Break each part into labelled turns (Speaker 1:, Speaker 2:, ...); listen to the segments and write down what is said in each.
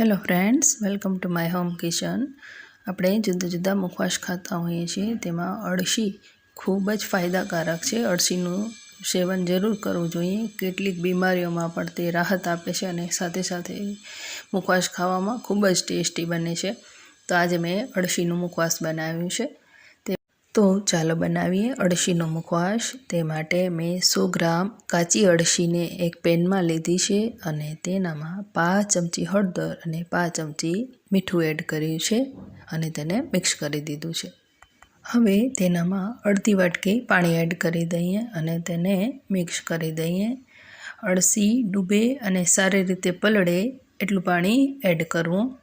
Speaker 1: Hello friends welcome to my home kitchen આપણે જુદા જુદા મુખવાસ ખાતા હોઈએ છીએ. તેમાં અળસી ખૂબ જ ફાયદાકારક છે. અળસીનું સેવન જરૂર કરવું જોઈએ. કેટલીક બીમારીઓમાં પણ તે રાહત આપે છે અને સાથે સાથે મુખવાસ ખાવામાં ખૂબ જ ટેસ્ટી બને છે. તો આજે મેં અળસીનું મુખવાસ બનાવ્યું છે. તો ચાલો બનાવીએ અળસીનો મુખવાસ. તે માટે મેં સો ગ્રામ કાચી અળસીને એક પેનમાં લીધી છે અને તેનામાં પાંચ ચમચી હળદર અને પાંચ ચમચી મીઠું એડ કર્યું છે અને તેને મિક્સ કરી દીધું છે. હવે તેનામાં અડધી વાટકી પાણી એડ કરી દઈએ અને તેને મિક્સ કરી દઈએ. અળસી ડૂબે અને સારી રીતે પલળે એટલું પાણી એડ કરવું.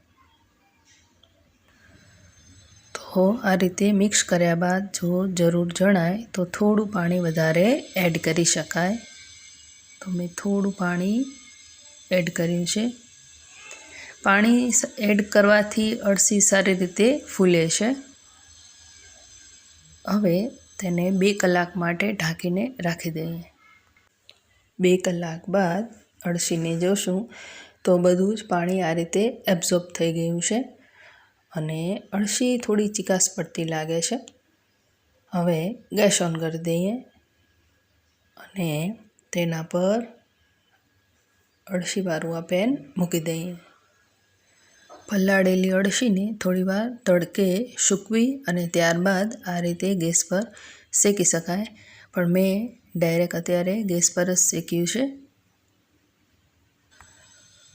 Speaker 1: તો આ રીતે મિક્સ કર્યા બાદ જો જરૂર જણાય તો થોડું પાણી વધારે એડ કરી શકાય. તો મેં થોડું પાણી એડ કર્યું છે. પાણી એડ કરવાથી અળસી સારી રીતે ફૂલે છે. હવે તેને બે કલાક માટે ઢાંકીને રાખી દઈએ. બે કલાક બાદ અળસીને જોશું તો બધું જ પાણી આ રીતે એબ્ઝોર્બ થઈ ગયું છે. અને અળસી થોડી ચિકાસ પડતી લાગે છે. હવે ગેસ ઓન કરી દઈએ અને તેના પર અળસીવાળું આ પેન મૂકી દઈએ. પલાળેલી અળસીને થોડીવાર તડકે સૂકવી અને ત્યારબાદ આ રીતે ગેસ પર શેકી શકાય. પણ મેં ડાયરેક્ટ અત્યારે ગેસ પર જ શેક્યું છે.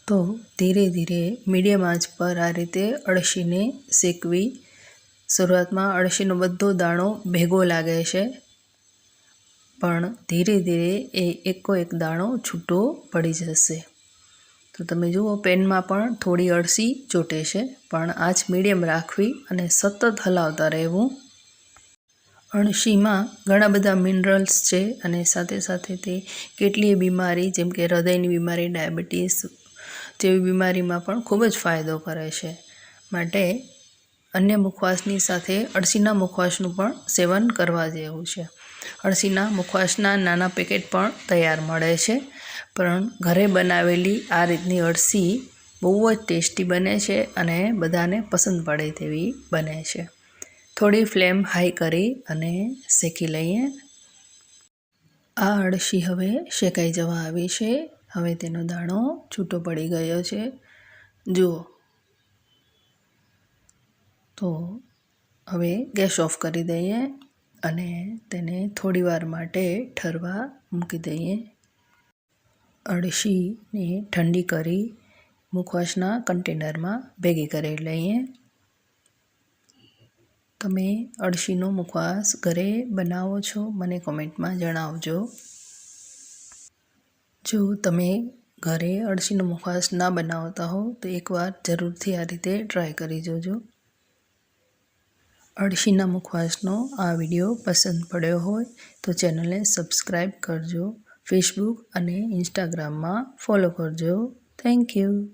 Speaker 1: તો ધીરે ધીરે મીડિયમ આંચ પર આ રીતે અળસીને શેકવી. શરૂઆતમાં અળસીનો બધો દાણો ભેગો લાગે છે, પણ ધીરે ધીરે એ એકો એક દાણો છૂટો પડી જશે. તો તમે જુઓ, પેનમાં પણ થોડી અળસી ચોટે છે, પણ આંચ મીડિયમ રાખવી અને સતત હલાવતા રહેવું. અળસીમાં ઘણા બધા મિનરલ્સ છે અને સાથે સાથે તે કેટલીય બીમારી, જેમ કે હૃદયની બીમારી, ડાયાબિટીસ જેવી બીમારીમાં પણ ખૂબ જ ફાયદો કરે છે. માટે અન્ય મુખવાસની સાથે અળસીના મુખવાસનું પણ સેવન કરવા જેવું છે. અળસીના મુખવાસના નાના પેકેટ પણ તૈયાર મળે છે, પણ ઘરે બનાવેલી આ રીતની અળસી બહુ જ ટેસ્ટી બને છે અને બધાને પસંદ પડે તેવી બને છે. થોડી ફ્લેમ હાઈ કરી અને શેકી લઈએ. આ અળસી હવે શેકાઈ જવા આવી છે. હવે તેનો દાણો છૂટો પડી ગયો છે. જુઓ. તો હવે ગેસ ઓફ કરી દઈએ અને તેને થોડીવાર માટે ઠરવા મૂકી દઈએ. અળસીને ઠંડી કરી મુખવાસના કન્ટેનરમાં ભેગી કરી લઈએ. તમે અળસીનો મુખવાસ ઘરે બનાવો છો, મને કોમેન્ટમાં જણાવજો. જો તમે ઘરે અળસીનો મુખવાસ ના બનાવતા હો, તો એકવાર જરૂરથી આ રીતે ટ્રાય કરી જોજો. અળસીના મુખવાસનો આ વીડિયો પસંદ પડ્યો હોય, તો ચેનલને સબસ્ક્રાઈબ કરજો. ફેસબુક અને ઇન્સ્ટાગ્રામમાં ફોલો કરજો. Thank you